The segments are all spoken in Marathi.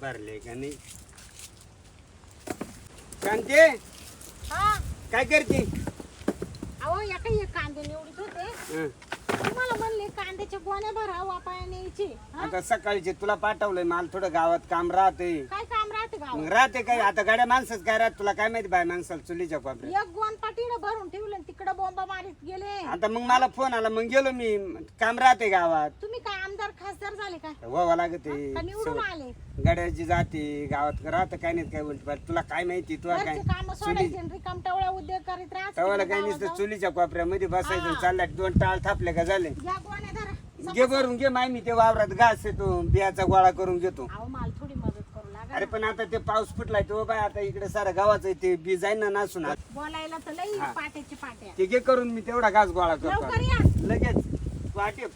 भरले का नाही? कांते? हा? काय करते? अहो या काही कांदे निवडत होते? हं. तुम्हाला म्हणले कांद्याच्या गोण्या भरा वापाया न्यायची हा? आता सकाळचे तुला पाठवलंय मला थोडं गावात काम राहते काय मग राहते काय? आता गाड्या माणसंच काय राहत? तुला काय माहिती बाय माणसाला चुलीच्या कोपऱ्यात? एक गोन पाटीड भरून ठेवलं तिकडं बोंबा मारीत गेले. आता मग मला फोन आला मग गेलो मी. काम राहते गावात. तुम्ही काय आमदार खासदार झाले काय व्हावं लागते. का निवडून आले. गाड्याची जाते गावात राहत काय नाही काय बोलते तुला काय माहिती तुला काय? घरचे काम चुली सोडायचे आणि रिकाम टवळा उद्योग करीत राहायचं तवाला काय नुसतं जाऊन. चुलीच्या कोपऱ्यामध्ये बसायचं चालल्या दोन टाळ थापले का झाले? या गोण्या धरा. घे भरून घे माय मी ते वावरात घास येतो बियाचा गोळा करून घेतो. अहो मला थोडी अरे पण आता ते पाऊस फुटलाय तो बाय आता इकडे सारा गावाचं आहे, ते बी जाईन ना नासून बोलायला तर लई पाट्याची पाट्या. ते घे करून मी तेवढा घास गोळा करतो. लवकर या. लगेच. वाटे.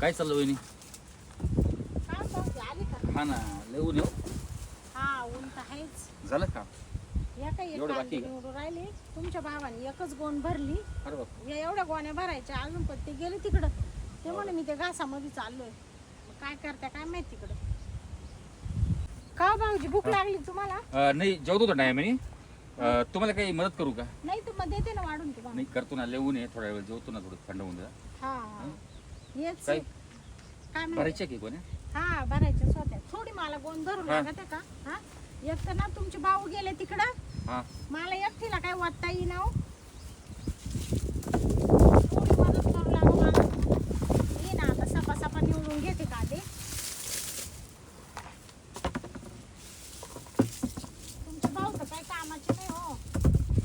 काय चाललं वहिनी? हा ना लय ऊन येऊ हा. ऊन तर आहेच. झालं का या काही एक एवढं कांदे बाकी का? निवडून राहिले? तुमच्या भावाने एकच गोण भरली. अरे बाप या एवढ्या गोण्या भरायच्या अजून पण ते गेले तिकडं. ते म्हणे मी ते घासामध्ये चाललोय. मग काय करता काय माहीत तिकडं? का हो भाऊजी भूक लागली तुम्हाला? अं, नाही जेवतो होतो टायमाने तुम्हाला काही मदत करू का? नाही तर मग देते ना वाढून तुम्हाला नाही करतो ना लय ऊन आहे थोड्या वेळ जेवतो ना थोडं थंड होऊन जा. हा. हा. हेच काय? काय म्हणते? भरायचे की कोणी हा भरायच्या होत्या थोडी मला गोंद धरून हा. लागत का? हा? एक तर ना तुमचे भाऊ गेले तिकडं. हा. मला एकटीला काय वाटता येईना हो थोडी मदत करू लागू मला ये ना आता सपा सपा निवडून घेते का ते तुमचे भाऊ तर काही कामाचे नाही हो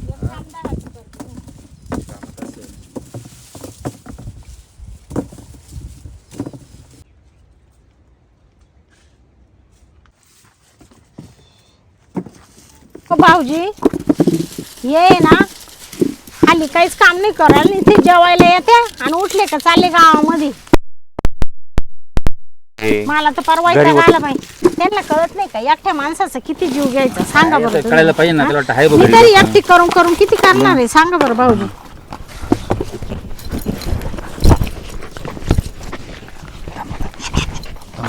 एक कामदाराचं करतो कामात असेल. ओ भाऊजी. ये ना. हल्ली काहीच काम नाही करायला. इथे जेवायला येते आणि उठले का चालले गावामध्ये. मला तर परवा घरी इथं आला बाई त्यांना कळत नाही का? एकट्या माणसाचं किती जीव घ्यायचा? सांगा बरं तुम्ही. कळायला पाहिजे ना त्याला वाटतं हाय मी तरी एकटी करून करून किती करणार आहे? सांगा बरं भाऊजी.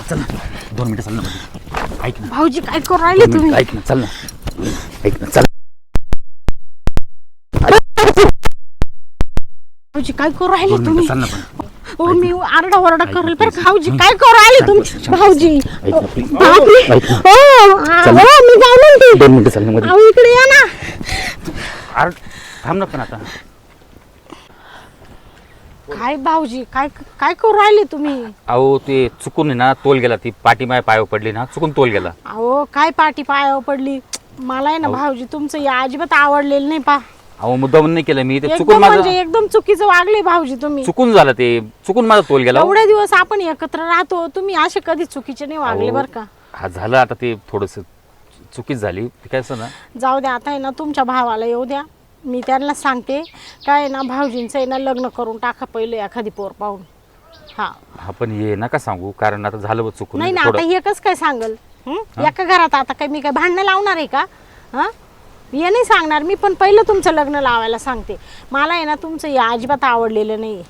चल ना. दोन मिनिटं चाल ना मध्ये. ऐक ना. भाऊजी काय करू राहिले दोन तुम्ही? ऐक ना चल ना. ऐक ना चल भाऊजी काय करू राहिले तुम्ही? ओ मी आरडा ओरडा करेल बरं please. भाऊजी काय करू राहिले तुम्ही. भाऊजी. ओ, आ. ओ, मी काय म्हणते? दोन मिनिटं चाल ना मध्ये. अहो इकडे या ना. थांब ना पण आता. काय भाऊजी काय काय करू राहिले तुम्ही? अहो ते चुकून आहे ना तोल गेला ती पाठी माय पायावर पडली ना चुकून तोल गेला. अहो काय पाठी पायावर पडली? मला आहे ना. भाऊजी तुमचं या अजिबात आवडलेलं नाही पा अहो मुद्दाम नाही केलं मी ते चुकून एकदम माझं म्हणजे एकदम चुकीचं वागले भाऊजी तुम्ही. चुकून झालं ते चुकून माझा तोल गेला हो. एवढे दिवस आपण एकत्र राहतो तुम्ही असे कधी चुकीचे नाही वागले बर का. हा झालं आता ते थोडस चुकीच झाली ते काय असं ना? जाऊ द्या आता आहे ना तुमच्या भावाला येऊ द्या. मी त्यांना सांगते काय आहे ना भाऊजींचं आहे ना लग्न करून टाका पहिले एखादी पोर पाहून. हा. हा पण हे नका सांगू कारण आता झालं बघ चुकून. नाही ना थोडं आता हे कसं काय सांगल? हं? एका घरात आता काय मी काय भांडणं लावणार आहे का? हा? हे नाही सांगणार. मी पण पहिलं तुमचं लग्न लावायला सांगते. मला आहे ना तुमचं हे अजिबात आवडलेलं नाही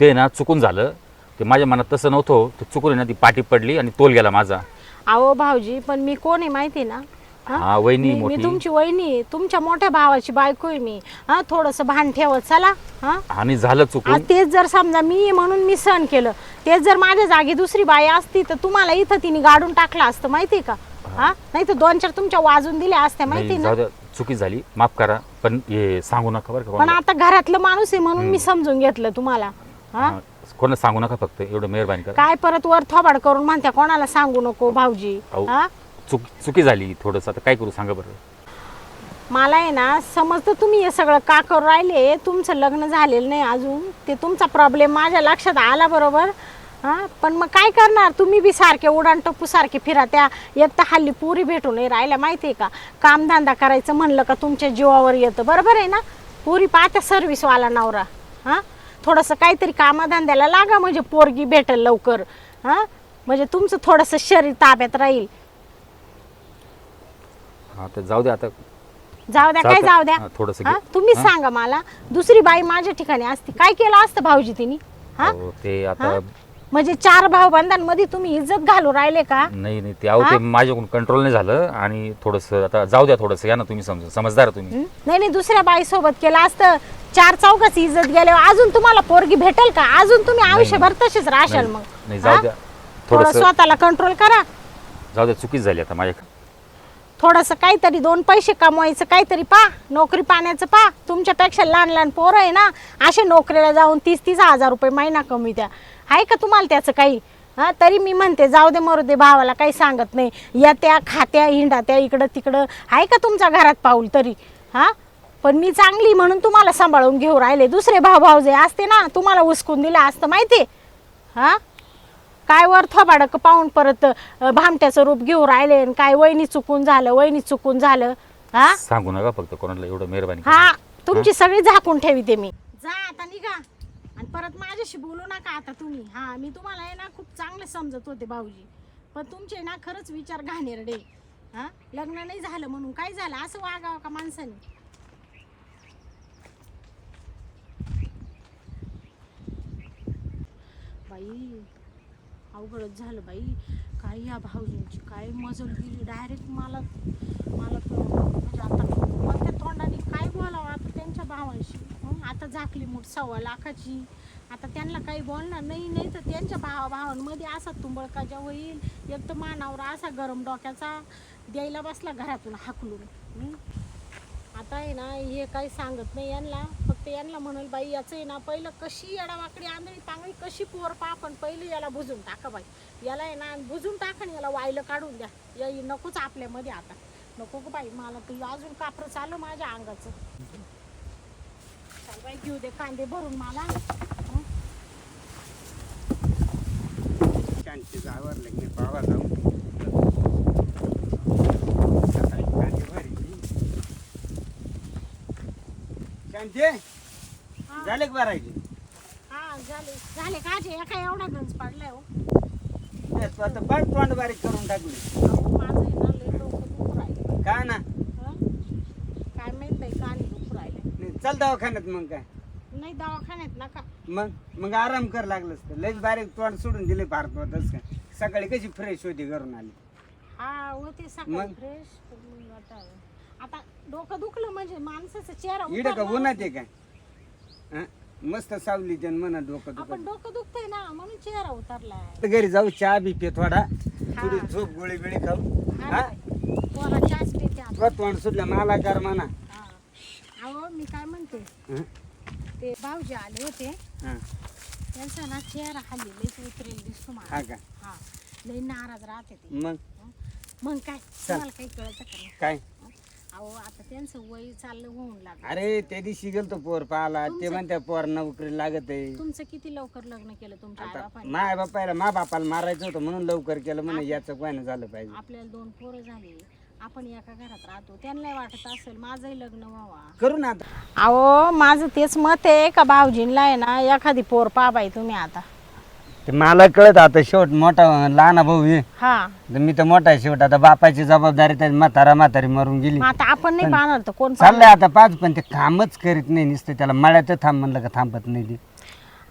ते ना चुकून झालं. ते माझ्या मनात तसं नव्हतं. ते चुकून आहे ना ती पाठी पडली आणि तोल गेला माझा. अहो भाऊजी पण मी कोण आहे माहिती आहे ना? हा? हा वहिनी मी मी तुमची वहिनी आहे. तुमच्या मोठ्या भावाची बायको आहे मी. हा थोडस भान ठेवत चला. हा? आणि झालं आज चुकून तेच जर समजा मी आहे म्हणून मी सहन केलं. तेच जर माझ्या जागी दुसरी बाई असती तर तुम्हाला इथं तिने गाडून टाकलं असतं माहितीये का? हा? नाही तर दोन चार तुमच्या वाजून दिल्या असत्या माहिती नाही ना? जाऊ द्या चुकी झाली. माफ करा पण हे सांगू नका बरं का पण कोणाला. आता घरातलं माणूस आहे म्हणून मी समजून घेतलं तुम्हाला. हा? हा, कोणाला सांगू नका फक्त एवढं मेहरबानी करा. काय परत वर थोबाड करून म्हणत्या कोणाला सांगू नको भाऊजी. अहो. हा? चुक चुकी झाली थोडंसं. आता काय करू सांगा बरं. मला आहे ना समजतं तुम्ही हे सगळं का करू राहिले? तुमचं लग्न झालेलं नाही अजून. ते तुमचा प्रॉब्लेम माझ्या लक्षात आला बरोबर. हां? पण मग काय करणार? तुम्ही बी सारखे उडाण टप्पू सारखे फिरा. त्या एक तर हल्ली पुरी भेटू नाही राहिल्या माहिती आहे का कामधंदा करायचं म्हणलं का तुमच्या जीवावर येतं. बरोबर आहे ना? पुरी पाहत्या सर्व्हिसवाला नवरा. हां? थोडंसं काहीतरी कामधंद्याला लागा. म्हणजे पोरगी भेटेल लवकर. हां? म्हणजे तुमचं थोडंसं शरीर ताब्यात राहील. हा तर जाऊ दे आता. जाऊ द्या काय. जाऊ द्या? हा, थोडंसं हा? तुम्हीच हा? सांगा मला. दुसरी बाई माझ्या ठिकाणी असती. काय केलं असतं भाऊजी तिने? हा? अहो, ते आता हा? म्हणजे चार भाऊ बंधांमध्ये तुम्ही इज्जत घालू राहिले का? नाही नाही ते अहो हा? ते माझ्याकडून कंट्रोल नाही झालं आणि थोडस आता जाऊ द्या थोडस या ना तुम्ही समजून समजदार आहे तुम्ही. हं? नाही नाही दुसऱ्या बाई सोबत केलं असतं. चार चौकाची इज्जत गेल्यावर अजून तुम्हाला पोरगी भेटेल का? अजून तुम्ही आयुष्यभर तसेच राहशाल नाही, मग. नाही जाऊ हा? द्या. थोडं थोडस स्वतःला कंट्रोल करा. जाऊ द्या चुकीच झाली आता माझ्या थोडंसं काहीतरी दोन पैसे कमवायचं काहीतरी पा नोकरी पाण्याचं पा. तुमच्यापेक्षा लहान लहान पोरं आहे ना असे नोकरीला जाऊन तीस तीस हजार रुपये महिना कमी द्या. आहे का तुम्हाला त्याचं काही? हा तरी मी म्हणते जाऊ दे मरू दे भावाला काही सांगत नाही. या त्या खात्या हिंडा त्या इकडं तिकडं. आहे का तुमच्या घरात पाऊल तरी? हा? पण मी चांगली म्हणून तुम्हाला सांभाळून घेऊ राहिले. दुसरे भाऊ भाऊ जे असते ना तुम्हाला उचकून दिलं असतं माहिती हा? काय वर थोबाडक पाहून परत अ, भामट्याचं रूप घेऊ राहिले आणि काय वहिनी चुकून झालं वहिनी चुकून झालं हा? सांगू नका फक्त कोणाला एवढं मेहरबानी करा. हा? तुमची सगळी झाकून ठेवीते मी. जा आता निघा. आणि परत माझ्याशी बोलू नका आता तुम्ही. हा मी तुम्हाला आहे ना खूप चांगले समजत होते भाऊजी. पण तुमचे ना खरंच विचार घाणेरडे. हा? लग्न नाही झालं म्हणून काय झालं? असं वागावं का माणसाने? बाई अवघडच झालं बाई. काय या भाऊजींची काय मजल गेली डायरेक्ट मला मला तर म्हणजे आता कोणत्या तोंडाने काय बोलावं? आता त्यांच्या भावांशी. आता झाकली मूठ सव्वा लाखाची. आता त्यांना काही बोलणार नाही नाही तर त्यांच्या भावा भावांमध्ये असा तुंबळकाजा होईल. एक तर मानावर असा गरम डोक्याचा द्यायला बसला घरातून हाकलून. आता आहे ना हे काही सांगत नाही यांना. ते यांना म्हणाल बाई याचं आहे ना पहिलं कशी येडावाकडी आंधळी पांगळी कशी पोर पा पण पहिले याला बुजून टाका बाई. याला आहे ना बुजून टाका आणि याला वायलं काढून द्या. या नकोच आपल्यामध्ये आता. नको ग बाई मला तू अजून कापरं चालू माझ्या अंगाचं. चाल बाई घेऊ दे कांदे भरून मला. जावर लग्न पावा जाऊ सकाळी कांदे भरली. शांती. झाले का भरायचे? हा झाले. झाले का जे एका एवढा गंज पडलाय हो. तू आता तोंड बारीक करून टाकली अहो, माझं आहे ना लय डोकं दुखू राहिलं का ना? हं? काय माहीत बाई दुखू राहिले नाही, चल दवाखान्यात मग काय. नाही दवाखान्यात नका मग? मग आराम कर लागलंच तर. लयच बारीक तोंड सोडून दिले फार तसं काय. सकाळी कशी फ्रेश होती घरून आली? हा होते सकाळी मग? फ्रेश आता आता डोकं दुखलं म्हणजे माणसाचा चेहरा इड का उतरला. उन्हात आहे काय हं? मस्त सावली त्यानं म्हणा डोकं आपण दुखत डोकं दुखतंय ना म्हणून चेहरा उतरलाय तर घरी जाऊ चहा बी पे थोडा. थोडी झोप गोळी बिळी खाऊ हा. पोरा चहाच पिते आता. तुला तोंड सुटलं मला कर म्हणा हा. अहो मी काय म्हणते हं? ते भाऊजी आले होते हं. त्यांचा ना चेहरा हल्ली लईच उतरेल दिसतो मला हा का हा लई नाराज राहते ते मग मग काय तुम्हाला काही कळतं का नाही? काय अहो आता त्यांचं वय चाललं होऊन लागलं. अरे त्या दिवशी गेलतो पोर पाहाला ते म्हणते पोर नोकरी लागत. आहे तुमचं किती लवकर लग्न केलं तुमच्या आई आता बापाने माय बापायला मा बापाला मारायचं होतं म्हणून लवकर केलं म्हणे याचं कोण झालं पाहिजे. आपल्याला दोन पोरं झाली. आपण एका घरात राहतो. त्यांना वाटत असेल माझंही लग्न व्हावा. करू ना आता. अहो माझं तेच मत आहे का भाऊजींना आहे ना एखादी पोर पाबाई तुम्ही आता. ते मला कळत आता शेवट मोठा लहान भाऊ आहे. हा. तर मी तर मोठा आहे शेवट. आता बापाची जबाबदारी तर म्हातारा म्हातारी मरून गेली. मग आता आपण नाही पाहणार तर कोण चाललंय आता पाच पण ते कामच करीत नाही नुसतं. त्याला मळ्यात थांब म्हणलं का थांबत नाही ते.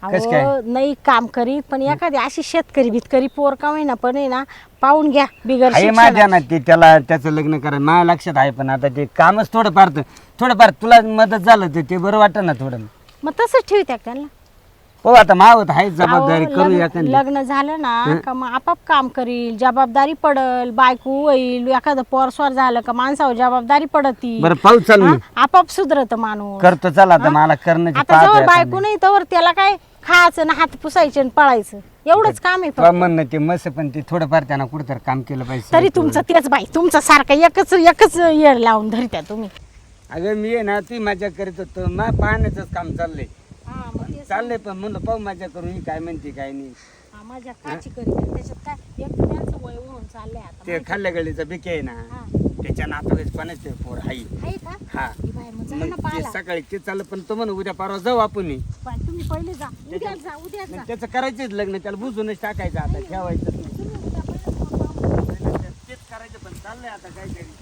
कसं काय? अहो नाही काम करीत पण एखादी अशी शेतकरी भितकरी पोर का होईना पण आहे ना पाहून घ्या बिगर आहे शिक्षणाची. माझ्या ना ते त्याला त्याचं लग्न करायचं माझ्या लक्षात आहे पण आता ते कामच थोडंफार तर- थोडंफार तुला मदत झालं तर ते बरं वाटतं ना थोडं. मग तसंच ठेवत्या त्यांना? हो आता मावत आहे जबाबदारी अहो, करू लग्न- एखादी लग्न झालं ना का मग आपाप काम करील जबाबदारी पडल बायको होईल एखादं पोरस्वर झालं का माणसावर जबाबदारी पडती. बरं पाऊस चाल? मी आपाप सुधरत माणूस. करतो चला आता मला करण्याची आता जवळ बायको नाही तर त्याला काय खायचं ना हात पुसायचे आणि पळायचं. एवढंच काम आहे फक्त. म्हणणं ते मस्त पण ते थोडंफार त्यांना कुठेतरी काम केलं पाहिजे तरी तुमचं तेच बाई तुमचं सारखं एकच एकच येड लावून धरत्या तुम्ही. अगं मी आहे ना ती मजा करीत होतो. मा पाहण्याच काम चाललंय. मग चाललंय पण म्हणलं पाहू मजा करू ही काय म्हणते काय नाही. हा, माझ्या काची. त्याच्यात काय एक तर त्यांचं वय होऊन चाललंय आता ते खाल्ल्या गळीचा बिके आहे ना. हा. त्याच्या नातवेच कोणाचे पोर हाई आहे का? हा. मग ना मग ते सकाळी ते चाललं पण तो म्हण उद्या परवा जाऊ आपण. बाय, तुम्ही पहिले जा. उद्या जा उद्या जा. त्याचं करायचंच लग्न त्याला बुजूनच टाकायचं आता ठेवायचं नाही तुम्ही उद्या पहिले जाऊन पाहून या. तेच करायचं पण चाललंय आता काहीतरी.